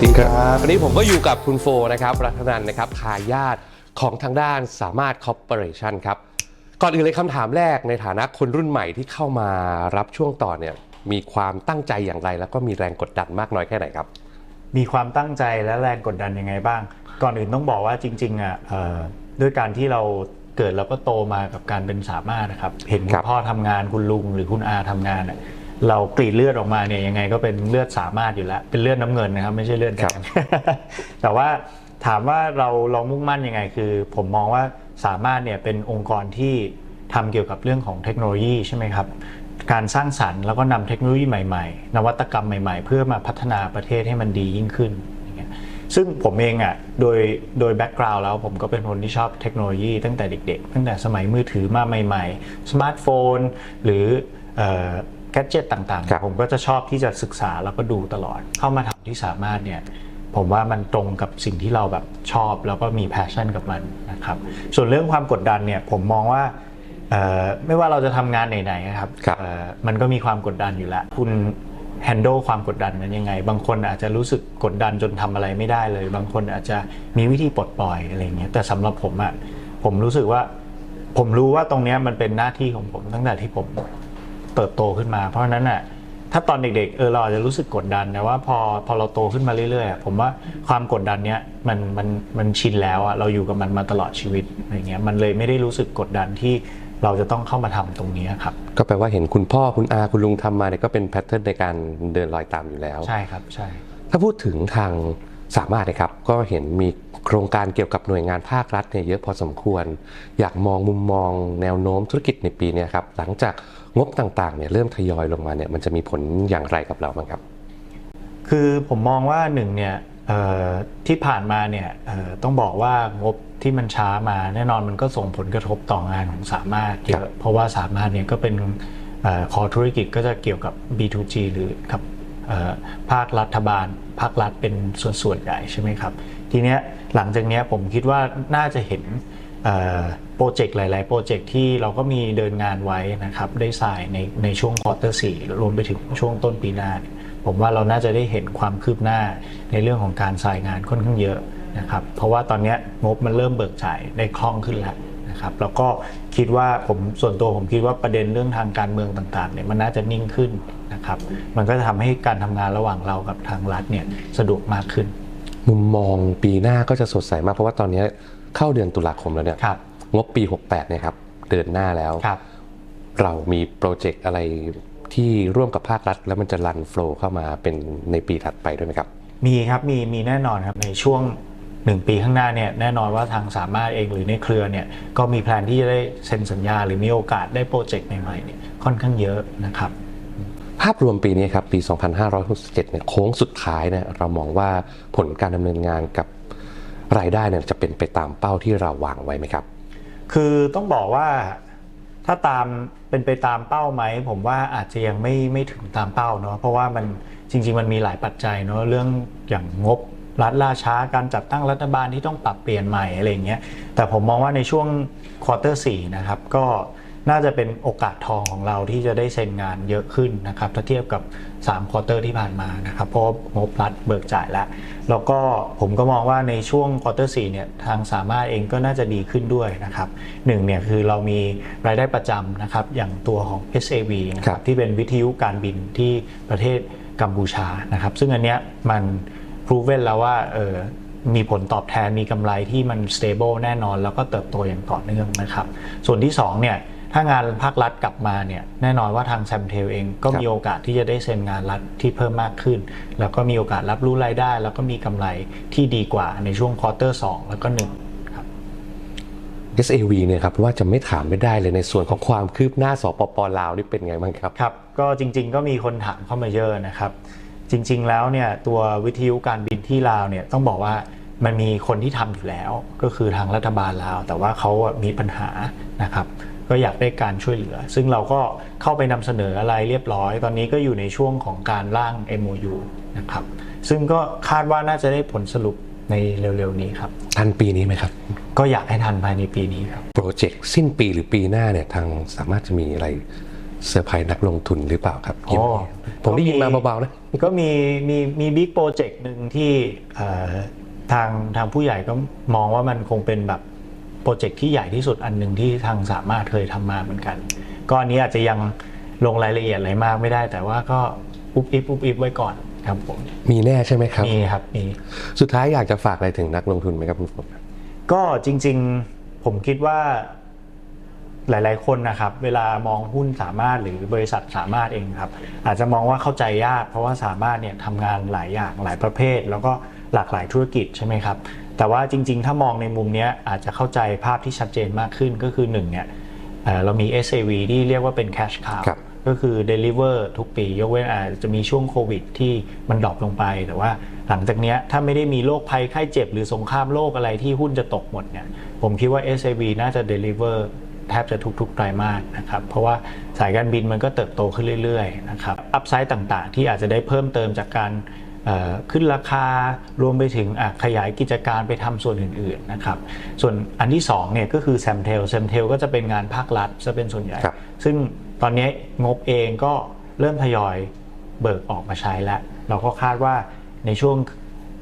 วัสดีครับวันนี้ผมก็อยู่กับคุณโฟนะครับรัตนันนะครับทายาทของทางด้านสามารถคอร์ปอเรชันครับ ก่อนอื่นเลยคำถามแรกในฐานะคนรุ่นใหม่ที่เข้ามารับช่วงต่อเนี่ยมีความตั้งใจอย่างไร แล้วก็มีแรงกดดันมากน้อยแค่ไหนครับ มีความตั้งใจและแรงกดดันยังไงบ้าง ก่อนอื่นต้องบอกว่าจริงๆอะเอ่อด้วยการที่เราเกิดแล้วก็โตมากับการเป็นสามารถนะครับ เห็นคุครัณบพ่อทำงานคุณลุงหรือคุณอาทำงานอะ เรากรีดเลือดออกมาเนี่ยยังไงก็เป็นเลือดสามารถอยู่แล้ว เป็นเลือดน้ำเงินนะครับ ไม่ใช่เลือดแดงแต่ว่าถามว่าเราเรามุ่งมั่นยังไง คือ ผมมองว่าสามารถเนี่ยเป็นองค์กรที่ทำเกี่ยวกับเรื่องของเทคโนโลยีใช่ไหมครับ การสร้างสรรค์แล้วก็นำเทคโนโลยีใหม่ๆ นวัตกรรมใหม่ๆ เพื่อมาพัฒนาประเทศให้มันดียิ่งขึ้นอย่างเงี้ยซึ่งผมเองอะโดยโดยแบ็กกราวด์แล้วผมก็เป็นคนที่ชอบเทคโนโลยีตั้งแต่เด็กๆ ตั้งแต่สมัยมือถือมาใหม่ๆ สมาร์ทโฟน หรือ แกจ g e t ต่างครับๆผมก็จะชอบที่จะศึกษาแล้วก็ดูตลอด เข้ามาทำที่สามารถเนี่ยผมว่ามันตรงกับสิ่งที่เราแบบชอบแล้วก็มี passion กับมันนะครับ ส่วนเรื่องความกดดันเนี่ยผมมองว่าเอ่อไม่ว่าเราจะทำงานไหนๆนะครับครับเอ่อมันก็มีความกดดันอยู่แล้ว คุณ handle ความกดดันนั้นยังไง บางคนอาจจะรู้สึกกดดันจนทำอะไรไม่ได้เลย บางคนอาจจะมีวิธีปลดปล่อยอะไรเงี้ยแต่สำหรับผมอะผมรู้สึกว่า ผมรู้ว่าตรงเนี้ยมันเป็นหน้าที่ของผมตั้งแต่ที่ผม เติบโตขึ้นมา เพราะฉะนั้นอะถ้าตอนเด็กๆเออเราอาจจะรู้สึกกดดันแต่ว่าพอพอเราโตขึ้นมาเรื่อยๆอะผมว่าความกดดันเนี้ยมันมันมันชินแล้วอะเราอยู่กับมันมาตลอดชีวิตอะไรเงี้ยมันเลยไม่ได้รู้สึกกดดันที่เราจะต้องเข้ามาทำตรงนี้ครับ ก็แปลว่าเห็นคุณพ่อคุณอาคุณลุงทำมาเนี่ยก็เป็นแพทเทิร์นในการเดินรอยตามอยู่แล้ว ใช่ครับใช่ ถ้าพูดถึงทางสามารถนะครับก็เห็นมี โครงการเกี่ยวกับหน่วยงานภาครัฐเนี่ยเยอะพอสมควร อยากมองมุมมองแนวโน้มธุรกิจในปีนี้ครับหลังจากงบต่างๆเนี่ยเริ่มทยอยลงมาเนี่ยมันจะมีผลอย่างไรกับเราบ้างครับ คือผมมองว่าหนึ่งเนี่ยที่ผ่านมาเนี่ยต้องบอกว่างบที่มันช้ามาแน่นอนมันก็ส่งผลกระทบต่องานของสามารถเยอะเพราะว่าสามารถเนี่ยก็เป็นคอธุรกิจก็จะเกี่ยวกับ B2G หรือกับเอ่อ ภาครัฐบาล ภาครัฐเป็นส่วนส่วนใหญ่ใช่ไหมครับ ทีเนี้ยหลังจากเนี้ยผมคิดว่าน่าจะเห็นโปรเจกต์หลาย ๆ โปรเจกต์ที่เราก็มีเดินงานไว้นะครับ ได้สายในในช่วงควอเตอร์สี่รวมไปถึงช่วงต้นปีหน้า ผมว่าเราน่าจะได้เห็นความคืบหน้าในเรื่องของการสายงานค่อนข้างเยอะนะครับ เพราะว่าตอนนี้งบมันเริ่มเบิกจ่ายได้คล่องขึ้นแล้วนะครับแล้วก็คิดว่าผมส่วนตัวผมคิดว่าประเด็นเรื่องทางการเมืองต่าง ๆ เนี่ยมันน่าจะนิ่งขึ้น นะครับ มันก็จะทำให้การทำงานระหว่างเรากับทางรัฐเนี่ยสะดวกมากขึ้น มุมมองปีหน้าก็จะสดใสมาก เพราะว่าตอนนี้เข้าเดือนตุลาคมแล้วเนี่ยครับ งบปี 68เนี่ยครับเดินหน้าแล้ว ครับเราเรามีโปรเจกต์อะไรที่ร่วมกับภาครัฐ แล้วมันจะรันโฟล์เข้ามาเป็นในปีถัดไปด้วยไหมครับ มีครับมีมีแน่นอนครับในช่วง1ปีข้างหน้าเนี่ยแน่นอนว่าทางสามารถเองหรือในเครือเนี่ยก็มีแพลนที่จะได้เซ็นสัญญา หรือมีโอกาสได้โปรเจกต์ใหม่ๆเนี่ยค่อนข้างเยอะนะครับ ภาพรวมปีนี้ครับปี 2567เนี่ยโค้งสุดท้ายเนี่ยเรามองว่าผลการดำเนินงานกับรายได้เนี่ยจะเป็นไปตามเป้าที่เราวางไว้ไหมครับ คือต้องบอกว่าถ้าตามเป็นไปตามเป้าไหม ผมว่าอาจจะยังไม่ไม่ถึงตามเป้าเนาะเพราะว่ามันจริง ๆ มันมีหลายปัจจัยเนาะเรื่องอย่างงบรัฐล่าช้าการจัดตั้งรัฐบาลที่ต้องปรับเปลี่ยนใหม่อะไรเงี้ยแต่ผมมองว่าในช่วงควอเตอร์สี่นะครับก็ น่าจะเป็นโอกาสทองของเราที่จะได้เซ็นงานเยอะขึ้นนะครับถ้าเทียบกับ3ควอเตอร์ที่ผ่านมานะครับเพราะงบรัฐเบิกจ่ายแล้ว แล้วก็ผมก็มองว่าในช่วงควอเตอร์สี่เนี่ยทางสามารถเองก็น่าจะดีขึ้นด้วยนะครับหนึ่งเนี่ยคือเรามีรายได้ประจำนะครับอย่างตัวของ SAV นะคครัรับบที่เป็นวิทยุการบินที่ประเทศกัมพูชานะครับซึ่งอันเนี้ยมันพ r o เ e n แล้วว่าเออมีผลตอบแทนมีกำไรที่มัน stable แน่นอน แล้วก็เติบโตอย่างต่อเนื่องนะครับ ส่วนที่สองเนี่ย ถ้างานภาครัฐกลับมาเนี่ยแน่นอนว่าทางแซมเทลเองก็ครับมีโอกาสที่จะได้เซ็นงานรัฐที่เพิ่มมากขึ้น แล้วก็มีโอกาสรับรู้รายได้ แล้วก็มีกำไรที่ดีกว่าในช่วงควอเตอร์2แล้วก็1ครับ SAV เนี่ยครับว่าจะไม่ถามไม่ได้เลยในส่วนของความคืบหน้าสปปลาวนี่เป็นไงบ้างครับครับ ก็จริง ๆ ก็มีคนถามเข้ามาเยอะนะครับ จริง ๆ แล้วเนี่ยตัววิทยุการบินที่ลาวเนี่ยต้องบอกว่ามันมีคนที่ทำอยู่แล้ว ก็คือทางรัฐบาลลาว แต่ว่าเขาอะมีปัญหานะครับ ก็อยากได้การช่วยเหลือ ซึ่งเราก็เข้าไปนำเสนออะไรเรียบร้อย ตอนนี้ก็อยู่ในช่วงของการร่าง MOU นะครับ ซึ่งก็คาดว่าน่าจะได้ผลสรุปในเร็วๆนี้ครับทันปีนี้ไหมครับ ก็อยากให้ทันภายในปีนี้ครับ โปรเจกต์สิ้นปีหรือปีหน้าเนี่ยทางสามารถจะมีอะไรเซอร์ไพรส์นักลงทุนหรือเปล่าครับอ๋อผมได้ยินมาเบาๆนะ ก็มีมีมีบิ๊กโปรเจกต์หนึ่งที่เอ่อทางทางผู้ใหญ่ก็มองว่ามันคงเป็นแบบ โปรเจกต์ที่ใหญ่ที่สุดอันหนึ่งที่ทางสามารถเคยทำมาเหมือนกัน ก็อันนี้อาจจะยังลงรายละเอียดอะไรมากไม่ได้ แต่ว่าก็อุบอิบอุบอิบไว้ก่อนครับผมมีแน่ใช่ไหมครับมีครับมีสุดท้ายอยากจะฝากอะไรถึงนักลงทุนไหมครับคุณโฟก็จริง ๆผมคิดว่าหลาย ๆ คนนะครับ เวลามองหุ้นสามารถหรือบริษัทสามารถเองครับ อาจจะมองว่าเข้าใจยาก เพราะว่าสามารถเนี่ยทำงานหลายอย่างหลายประเภท แล้วก็หลากหลายธุรกิจใช่ไหมครับ แต่ว่าจริง ๆ ถ้ามองในมุมเนี้ยอาจจะเข้าใจภาพที่ชัดเจนมากขึ้นก็คือหนึ่งเนี่ยเอ่อเรามี SAV ที่เรียกว่าเป็น cash cow ครับก็คือ deliver ทุกปี ยกเว้นอาจจะมีช่วงโควิดที่มันดรอปลงไป แต่ว่าหลังจากเนี้ยถ้าไม่ได้มีโรคภัยไข้เจ็บ หรือสงครามโลกอะไรที่หุ้นจะตกหมดเนี่ยผมคิดว่า SAV น่าจะ deliver แทบจะทุกๆไตรมาสนะครับ เพราะว่าสายการบินมันก็เติบโตขึ้นเรื่อยๆนะครับ อัพไซด์ต่างๆ ที่อาจจะได้เพิ่มเติมจากการเอ่อ ขึ้นราคารวมไปถึงอะขยายกิจการไปทำส่วนอื่นๆนะครับส่วนอันที่สองเนี่ยก็คือ s a m t e l s a m t e l ก็จะเป็นงานภาครัฐจะเป็นส่วนใหญ่ครับซึ่งตอนนี้งบเองก็เริ่มทยอยเบิกออกมาใช้แล้ว เราก็คาดว่าในช่วง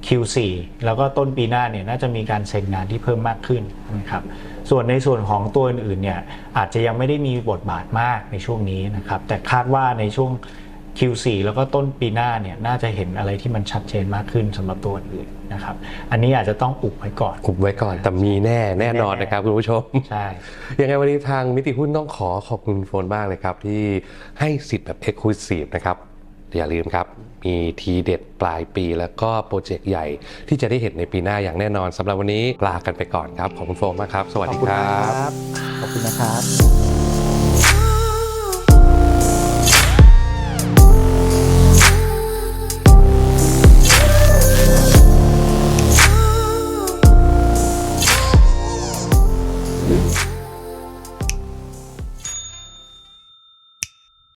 Q4 แล้วก็ต้นปีหน้าเนี่ยน่าจะมีการเซ็นงานที่เพิ่มมากขึ้นนะครับส่วนในส่วนของตัวอื่นๆเนี่ยอาจจะยังไม่ได้มีบทบาทมากในช่วงนี้นะครับแต่คาดว่าในช่วง Q4 แล้วก็ต้นปีหน้าเนี่ยน่าจะเห็นอะไรที่มันชัดเจนมากขึ้นสำหรับตัวอื่นๆนะครับ อันนี้อาจจะต้องอุบไว้ก่อน อุบไว้ก่อน แต่มีแน่แน่นอนนะครับคุณผู้ชม ใช่ ยังไงวันนี้ทางนิติหุ้นต้องขอขอบคุณโฟนบ้างเลยครับ ที่ให้สิทธิ์แบบ Exclusive นะครับอย่าลืมครับ มีทีเด็ดปลายปีแล้วก็โปรเจกต์ใหญ่ที่จะได้เห็นในปีหน้าอย่างแน่นอนสำหรับวันนี้ลากันไปก่อนครับขอบคุณโฟมมากครับ สวัสขอบดีคุณครันะบครับ ขอบคุณนะครับ